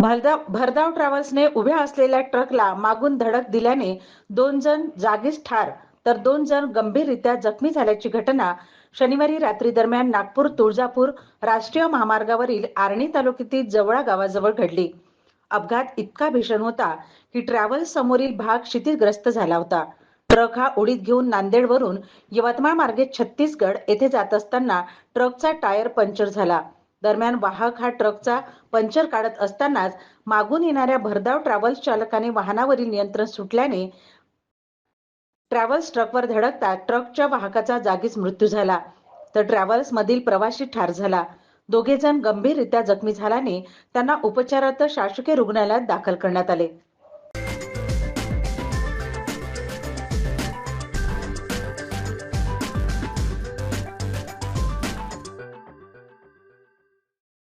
भरधाव ट्रॅव्हल्सने उभ्या असलेल्या ट्रकला मागून धडक दिल्याने दोन जण जागीच ठार तर दोन जण गंभीररित्या जखमी झाल्याची घटना शनिवारी रात्री दरम्यान नागपूर तुळजापूर राष्ट्रीय महामार्गावरील आर्णी तालुक्यातील जवळा गावाजवळ घडली. अपघात इतका भीषण होता की ट्रॅव्हल्स समोरील भाग क्षितिग्रस्त झाला होता. ट्रक हा उडीत घेऊन नांदेडवरून यवतमाळ मार्गे छत्तीसगड येथे जात असताना ट्रकचा टायर पंक्चर झाला. दरम्यान वाहक हा ट्रकचा पंचर काढत असतानाच मागून येणाऱ्या भरधाव ट्रॅव्हल्स चालकाने वाहनावरील नियंत्रण सुटल्याने ट्रॅव्हल्स ट्रकवर धडकता ट्रकच्या वाहकाचा जागीच मृत्यू झाला. तर ट्रॅव्हल्स मधील प्रवाशी ठार झाला. दोघे जण गंभीररित्या जखमी झाल्याने त्यांना उपचारार्थ शासकीय रुग्णालयात दाखल करण्यात आले.